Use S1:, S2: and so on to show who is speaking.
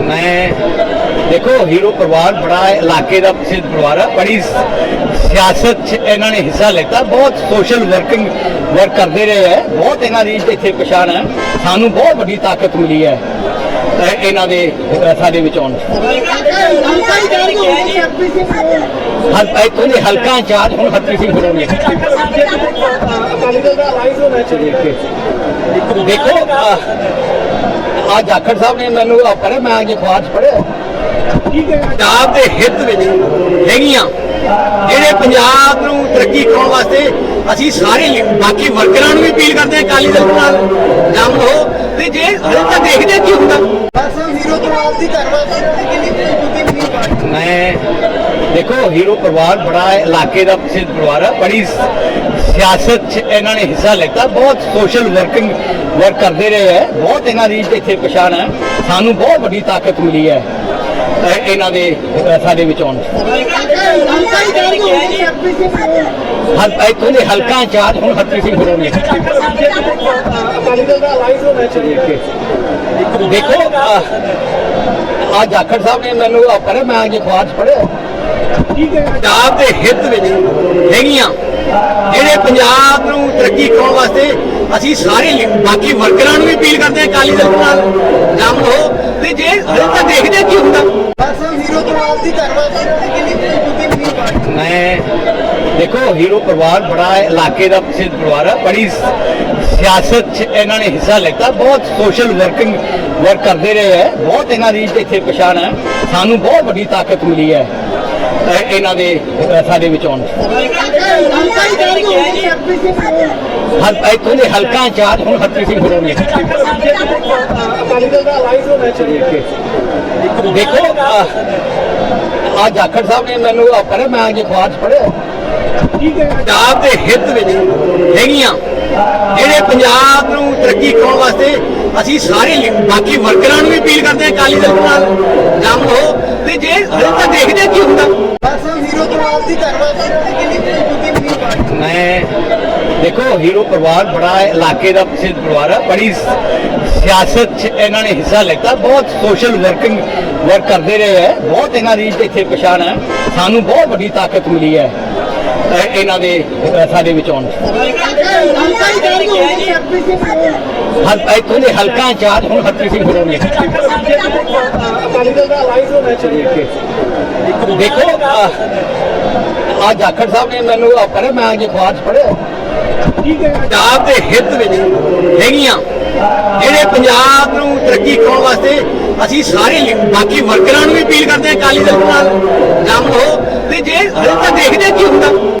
S1: ਮੈਂ ਦੇਖੋ ਹੀਰੋ ਪਰਿਵਾਰ ਬੜਾ ਇਲਾਕੇ ਦਾ ਪ੍ਰਸਿੱਧ ਪਰਿਵਾਰ ਹੈ ਬੜੀ ਸਿਆਸਤ 'ਚ ਇਹਨਾਂ ਨੇ ਹਿੱਸਾ ਲਿੱਤਾ ਬਹੁਤ ਸੋਸ਼ਲ ਵਰਕਿੰਗ ਵਰਕ ਕਰਦੇ ਰਹੇ ਹੈ ਬਹੁਤ ਇਹਨਾਂ ਦੀ ਇੱਥੇ ਪਛਾਣ ਹੈ ਸਾਨੂੰ ਬਹੁਤ ਵੱਡੀ ਤਾਕਤ ਮਿਲੀ ਹੈ ਇਹਨਾਂ ਦੇ ਸਾਡੇ ਵਿੱਚ ਆਉਣ ਹਰ ਇੱਥੋਂ ਦੇ ਹਲਕਾ ਇੰਚਾਰਜ ਹੁਣ ਹਰਪ੍ਰੀਤ ਸਿੰਘ ਹੋਣੀ ਦੇਖੋ ਆ ਜਾਖੜ ਸਾਹਿਬ ਨੇ ਮੈਨੂੰ ਆ ਪੜ੍ਹਿਆ ਮੈਂ ਅੱਜ ਅਖਬਾਰ 'ਚ
S2: ਹੈ
S1: ਪੰਜਾਬ ਦੇ ਹਿੱਤ ਵਿੱਚ ਹੈਗੀਆਂ ਜਿਹੜੇ ਪੰਜਾਬ ਨੂੰ ਤਰੱਕੀ ਕਰਾਉਣ ਵਾਸਤੇ ਅਸੀਂ ਸਾਰੇ ਬਾਕੀ ਵਰਕਰਾਂ ਨੂੰ ਵੀ ਅਪੀਲ ਕਰਦੇ ਹਾਂ ਅਕਾਲੀ ਦਲ ਨਾਲ। ਜੰਮ ਹੋ ਤੇ ਜੇ ਹਲੇ ਤਾਂ ਦੇਖਦੇ ਕੀ ਹੁੰਦਾ?
S2: ਹੀਰੋ
S1: ਪਰਿਵਾਰ ਬੜਾ ਇਲਾਕੇ ਦਾ ਪ੍ਰਸਿੱਧ ਪਰਿਵਾਰ ਹੈ ਬੜੀ ਸਿਆਸਤ 'ਚ ਇਹਨਾਂ ਨੇ ਹਿੱਸਾ ਲੈਤਾ, ਬਹੁਤ ਸੋਸ਼ਲ ਵਰਕਿੰਗ ਵਰਕ ਕਰਦੇ ਰਹੇ ਹੈ, ਬਹੁਤ ਇਹਨਾਂ ਦੀ ਇੱਥੇ ਪਛਾਣ ਹੈ, ਸਾਨੂੰ ਬਹੁਤ ਵੱਡੀ ਤਾਕਤ ਮਿਲੀ ਹੈ ਇਹਨਾਂ ਦੇ ਅਹ ਸਾਡੇ ਵਿੱਚ ਆਉਣ ਹਰ ਇੱਥੋਂ ਦੇ ਹਲਕਾ ਇੰਚਾਰਜ ਹੁਣ ਹਰਪ੍ਰੀਤ ਸਿੰਘ ਹੋਣੀ ਹੈ ਦੇਖੋ ਆ ਜਾਖੜ ਸਾਹਿਬ ਨੇ ਮੈਨੂੰ ਪੜ੍ਹਿਆ ਮੈਂ ਅੱਜ ਅਖਬਾਰ 'ਚ ਪੜ੍ਹਿਆ। ਪੰਜਾਬ ਦੇ ਹਿੱਤ ਵਿੱਚ ਹੈਗੀਆਂ ਜਿਹੜੇ ਪੰਜਾਬ ਨੂੰ ਤਰੱਕੀ ਕਰਾਉਣ ਵਾਸਤੇ ਅਸੀਂ ਸਾਰੇ ਬਾਕੀ ਵਰਕਰਾਂ ਨੂੰ ਵੀ ਅਪੀਲ ਕਰਦੇ ਹਾਂ ਅਕਾਲੀ ਦਲ ਨਾਲ ਜੰਮ ਹੋ ਤੇ ਜੇ ਹਲੇ ਤਾਂ ਦੇਖਦੇ ਕੀ ਹੁੰਦਾ। ਮੈਂ ਦੇਖੋ ਹੀਰੋ ਪਰਿਵਾਰ ਬੜਾ ਇਲਾਕੇ ਦਾ ਪ੍ਰਸਿੱਧ ਪਰਿਵਾਰ ਹੈ ਬੜੀ ਸਿਆਸਤ 'ਚ ਇਹਨਾਂ ਨੇ ਹਿੱਸਾ ਲਿੱਤਾ ਬਹੁਤ ਸੋਸ਼ਲ ਵਰਕਿੰਗ ਵਰਕ ਕਰਦੇ ਰਹੇ ਹੈ ਬਹੁਤ ਇਹਨਾਂ ਦੀ ਇੱਥੇ ਪਛਾਣ ਹੈ ਸਾਨੂੰ ਬਹੁਤ ਵੱਡੀ ਤਾਕਤ ਮਿਲੀ ਹੈ। ਇਹਨਾਂ ਦੇ, ਅਹ, ਸਾਡੇ ਵਿੱਚ ਆਉਣ। ਹਰ ਇੱਥੋਂ ਦੇ ਹਲਕਾ ਇੰਚਾਰਜ ਹੁਣ ਹਰਪ੍ਰੀਤ ਸਿੰਘ ਹੋਣੀ ਹੈ ਦੇਖੋ ਆ ਜਾਖੜ ਸਾਹਿਬ ਨੇ ਮੈਨੂੰ ਪੜ੍ਹਿਆ, ਮੈਂ ਅੱਜ ਅਖਬਾਰ 'ਚ ਪੜ੍ਹਿਆ। ਪੰਜਾਬ ਦੇ ਹਿੱਤ ਵਿੱਚ ਹੈਗੀਆਂ, ਜਿਹੜੇ ਪੰਜਾਬ ਨੂੰ ਤਰੱਕੀ ਕਰਾਉਣ ਵਾਸਤੇ ਅਸੀਂ ਸਾਰੇ ਬਾਕੀ ਵਰਕਰਾਂ ਨੂੰ ਵੀ ਅਪੀਲ ਕਰਦੇ ਹਾਂ ਅਕਾਲੀ ਦਲ ਨਾਲ ਜੰਮ ਹੋ ਤੇ ਜੇ ਹਲੇ ਤਾਂ ਦੇਖਦੇ ਕੀ ਹੁੰਦਾ
S2: ਹੀਰੋ
S1: ਪਰਿਵਾਰ ਬੜਾ ਇਲਾਕੇ ਦਾ ਪ੍ਰਸਿੱਧ ਪਰਿਵਾਰ ਹੈ। ਬੜੀ ਸਿਆਸਤ 'ਚ ਇਹਨਾਂ ਨੇ ਹਿੱਸਾ ਲਿੱਤਾ। ਬਹੁਤ ਸੋਸ਼ਲ ਵਰਕਿੰਗ ਵਰਕ ਕਰਦੇ ਰਹੇ ਹੈ। ਬਹੁਤ ਇਹਨਾਂ ਦੀ ਇੱਥੇ ਪਛਾਣ ਹੈ। ਸਾਨੂੰ ਬਹੁਤ ਵੱਡੀ ਤਾਕਤ ਮਿਲੀ ਹੈ ਇਹਨਾਂ ਦੇ ਸਾਡੇ ਵਿੱਚ ਆਉਣ ਹਰ ਇੱਥੋਂ ਦੇ ਹਲਕਾ ਇੰਚਾਰਜ ਹੁਣ ਹਰਪ੍ਰੀਤ ਸਿੰਘ ਹੋਣੀ ਦੇਖੋ ਆ ਜਾਖੜ ਸਾਹਿਬ ਨੇ ਮੈਨੂੰ ਆ ਪੜ੍ਹਿਆ ਮੈਂ ਅੱਜ ਅਖਬਾਰ 'ਚ ਪੜ੍ਹਿਆ। ਪੰਜਾਬ ਦੇ ਹਿੱਤ ਵਿੱਚ ਹੈਗੀਆਂ। ਜਿਹੜੇ ਪੰਜਾਬ ਨੂੰ ਤਰੱਕੀ ਕਰਾਉਣ ਵਾਸਤੇ ਅਸੀਂ ਸਾਰੇ ਬਾਕੀ ਵਰਕਰਾਂ ਨੂੰ ਵੀ ਅਪੀਲ ਕਰਦੇ ਹਾਂ ਅਕਾਲੀ ਦਲ ਨਾਲ। ਜਾਮ ਹੋ ਤੇ ਜੇ ਹਰੇ ਤਾਂ ਦੇਖਦੇ ਕੀ ਹੁੰਦਾ।